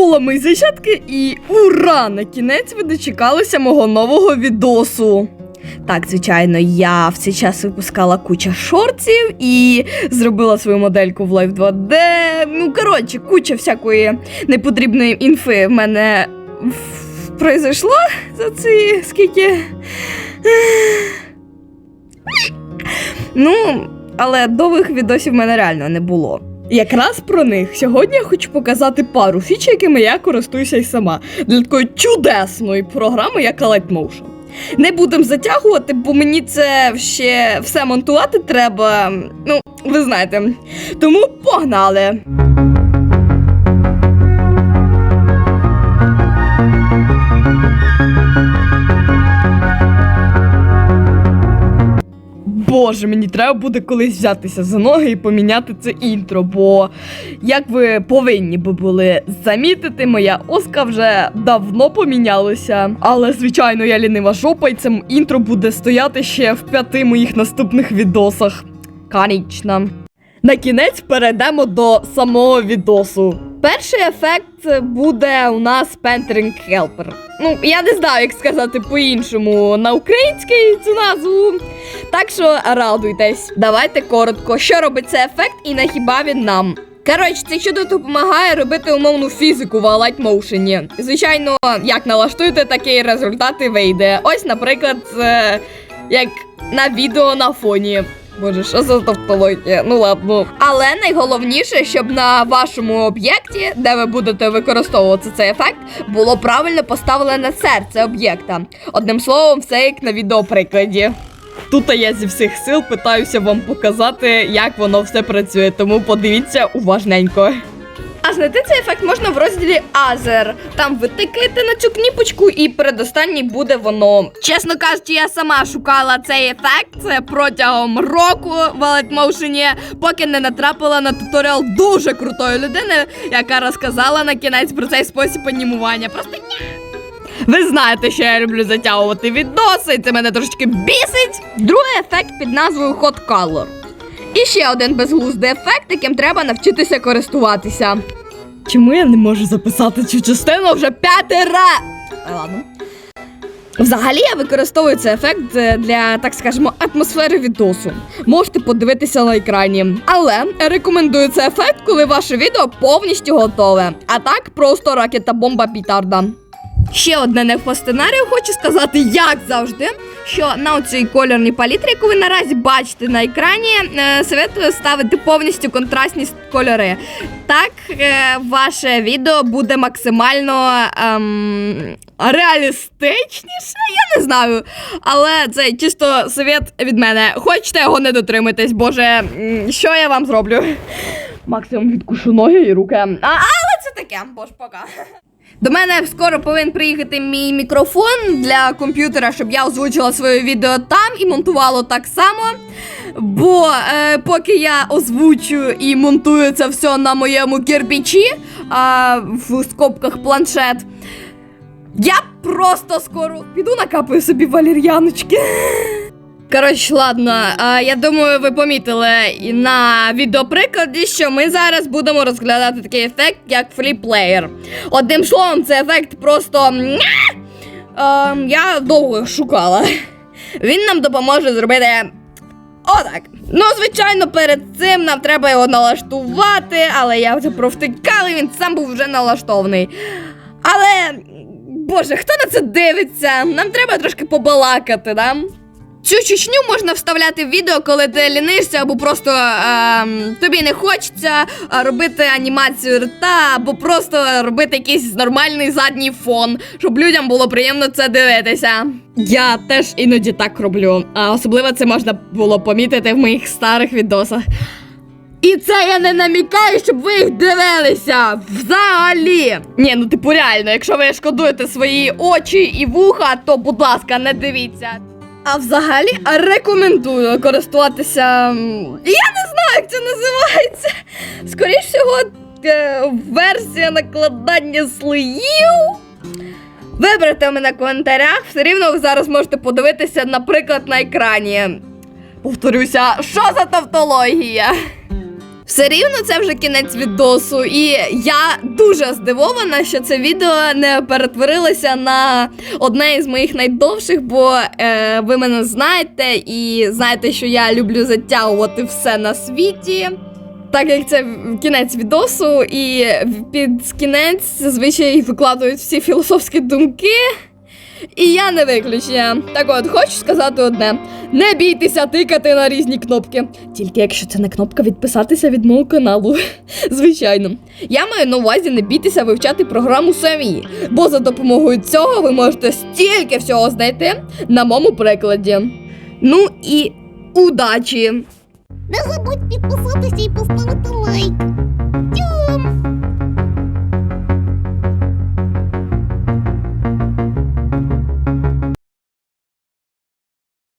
Ола, мої зайчатки, і ура! На кінець ви дочекалися мого нового відосу. Так, звичайно, я в цей час випускала куча шортів і зробила свою модельку в Live 2D. Ну, коротше, куча всякої непотрібної інфи в мене произошло за ці скільки. Ну, але довгих відосів в мене реально не було. Якраз про них сьогодні я хочу показати пару фіч, якими я користуюся й сама для такої чудесної програми, як Light Motion. Не будемо затягувати, бо мені це ще все монтувати треба. Ну, ви знаєте. Тому погнали! Боже, мені треба буде колись взятися за ноги і поміняти це інтро, бо як ви повинні би були замітити, моя оска вже давно помінялася. Але, звичайно, я лінива жопа, і це інтро буде стояти ще в п'яти моїх наступних відосах. Канічно. На кінець перейдемо до самого відосу. Перший ефект буде у нас Painting Helper. Ну, я не знаю, як сказати по-іншому на українській цю назву. Так що радуйтесь. Давайте коротко, що робить цей ефект і на хіба він нам. Коротше, це чудо допомагає робити умовну фізику в Light Motion. Звичайно, як налаштуєте, такий результат і вийде. Ось, наприклад, е, як на відео на фоні. Боже, що за тавтологія? Ну ладно. Але найголовніше, щоб на вашому об'єкті, де ви будете використовувати цей ефект, було правильно поставлене серце об'єкта. Одним словом, все як на відеоприкладі. Тут я зі всіх сил питаюся вам показати, як воно все працює, тому подивіться уважненько. Знайти цей ефект можна в розділі Азер. Там ви тикаєте на цю кніпочку і передостанній буде воно. Чесно кажучи, я сама шукала цей ефект це протягом року в Motion, поки не натрапила на туторіал дуже крутої людини, яка розказала на кінець про цей спосіб анімування. Просто ні. Ви знаєте, що я люблю затягувати відоси, і це мене трошечки бісить. Другий ефект під назвою Hot Color. І ще один безглуздий ефект, яким треба навчитися користуватися. Чому я не можу записати цю частину вже п'ятий раз? Ладно. Взагалі я використовую цей ефект е, для, так скажемо, атмосфери відосу. Можете подивитися на екрані. Але рекомендую цей ефект, коли ваше відео повністю готове. А так просто ракета бомба пітарда. Ще одне не по сценарію хочу сказати, як завжди, що на цій кольорній палітрі, яку ви наразі бачите на екрані, е, советую ставити повністю контрастні кольори. Так, е, ваше відео буде максимально ем, реалістичніше, я не знаю. Але це чисто совет від мене. Хочете його не дотримуйтесь, боже, що я вам зроблю? Максимум відкушу ноги і руки. А, але це таке, боже, пока. До мене скоро повинен приїхати мій мікрофон для комп'ютера, щоб я озвучила своє відео там і монтувала так само. Бо е, поки я озвучую і монтую це все на моєму кирпичі, а, в скобках планшет, я просто скоро піду накапаю собі валір'яночки. Коротше, ладно, я думаю, ви помітили на відеоприкладі, що ми зараз будемо розглядати такий ефект, як фліплеєр. Одним словом, це ефект просто. Ем, я довго шукала. Він нам допоможе зробити. Отак. Ну, звичайно, перед цим нам треба його налаштувати, але я вже провтикала, він сам був вже налаштований. Але, боже, хто на це дивиться? Нам треба трошки побалакати, да? Цю чечню можна вставляти в відео, коли ти лінишся, або просто ем, тобі не хочеться робити анімацію рта, або просто робити якийсь нормальний задній фон, щоб людям було приємно це дивитися. Я теж іноді так роблю, а особливо це можна було помітити в моїх старих відосах. І це я не намікаю, щоб ви їх дивилися. Взагалі. Ні, ну типу реально, якщо ви шкодуєте свої очі і вуха, то будь ласка, не дивіться. А взагалі рекомендую користуватися. Я не знаю, як це називається. Скоріше всього, е, версія накладання слоїв. Вибрати мене в коментарях, все рівно ви зараз можете подивитися, наприклад, на екрані. Повторюся, що за тавтологія? Все рівно це вже кінець відосу, і я дуже здивована, що це відео не перетворилося на одне із моїх найдовших, бо е, ви мене знаєте і знаєте, що я люблю затягувати все на світі. Так як це кінець відосу, і під кінець зазвичай викладають всі філософські думки. І я не виключення. Так от, хочу сказати одне: не бійтеся тикати на різні кнопки. Тільки якщо це не кнопка відписатися від мого каналу. Звичайно. Я маю на увазі не бійтеся вивчати програму самі, бо за допомогою цього ви можете стільки всього знайти на моєму прикладі. Ну і удачі! Не забудь підписатися і поставити лайк.